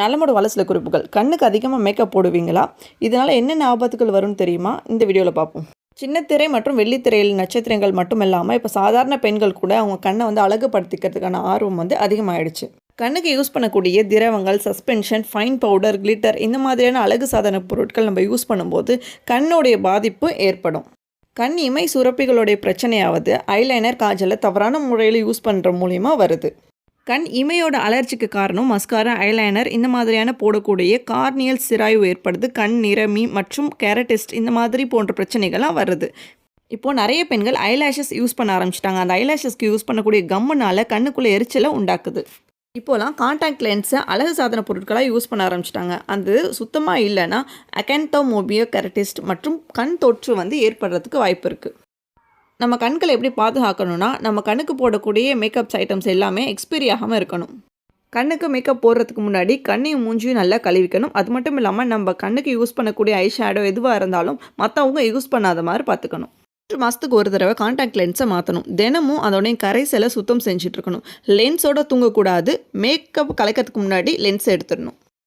நலமோட வளசில குறிப்புகள். கண்ணுக்கு அதிகமாக மேக்கப் போடுவீங்களா? இதனால் என்னென்ன ஆபத்துகள் வரும்னு தெரியுமா? இந்த வீடியோவில் பார்ப்போம் சின்னத்திரை மற்றும் வெள்ளித்திரையில் நட்சத்திரங்கள் மட்டும் இல்லாமல் இப்போ சாதாரண பெண்கள் கூட அவங்க கண்ணை வந்து அழகுபடுத்திக்கிறதுக்கான ஆர்வம் வந்து அதிகமாகிடுச்சு கண்ணுக்கு யூஸ் பண்ணக்கூடிய திரவங்கள் சஸ்பென்ஷன் ஃபைன் பவுடர் கிளிட்டர் இந்த மாதிரியான அழகு சாதன பொருட்கள் நம்ம யூஸ் பண்ணும்போது கண்ணுடைய பாதிப்பு ஏற்படும். கண் இமை சுரப்பிகளுடைய பிரச்சனையாவது ஐலைனர் காஜலை தவறான முறையில் யூஸ் பண்ணுற மூலிமா வருது. கண் இமையோட அலர்ஜிக்கு காரணம் மஸ்காரா ஐலைனர் இந்த மாதிரியான போடக்கூடிய கார்னியல் சிராய்வு ஏற்படுது. கண் நிறமி மற்றும் கேரட்டிஸ்ட் இந்த மாதிரி போன்ற பிரச்சனைகள்லாம் வருது. இப்போது நிறைய பெண்கள் ஐலாஷஸ் யூஸ் பண்ண ஆரம்பிச்சிட்டாங்க. அந்த ஐலாஷஸ்க்கு யூஸ் பண்ணக்கூடிய கம்முனால கண்ணுக்குள்ளே எரிச்சலை உண்டாக்குது. இப்போலாம் காண்டாக்ட் லென்ஸை அழகு சாதன பொருட்களாக யூஸ் பண்ண ஆரம்பிச்சிட்டாங்க. அது சுத்தமாக இல்லைன்னா அகேந்தோமோபியோ கெரட்டிஸ்ட் மற்றும் கண் தொற்று வந்து ஏற்படுறதுக்கு வாய்ப்பு இருக்குது நம்ம கண்களை எப்படி பாதுகாக்கணும்னா நம்ம கண்ணுக்கு போடக்கூடிய மேக்கப்ஸ் ஐட்டம்ஸ் எல்லாமே எக்ஸ்பைரி ஆகாமல் இருக்கணும். கண்ணுக்கு மேக்கப் போடுறதுக்கு முன்னாடி கண்ணையும் மூஞ்சியும் நல்லா கழுவிக்கணும். அது மட்டும் இல்லாமல் நம்ம கண்ணுக்கு யூஸ் பண்ணக்கூடிய ஐ ஷேடோ எதுவாக இருந்தாலும் மற்றவங்க யூஸ் பண்ணாத மாதிரி பார்த்துக்கணும். மூன்று மாதத்துக்கு ஒரு தடவை காண்டாக்ட் லென்ஸை மாற்றணும் தினமும் அதோடைய கரைசலை சுத்தம் செஞ்சுட்டு இருக்கணும். லென்ஸோட தூங்கக்கூடாது. மேக்கப் கலைக்கிறதுக்கு முன்னாடி லென்ஸை எடுத்துடணும்.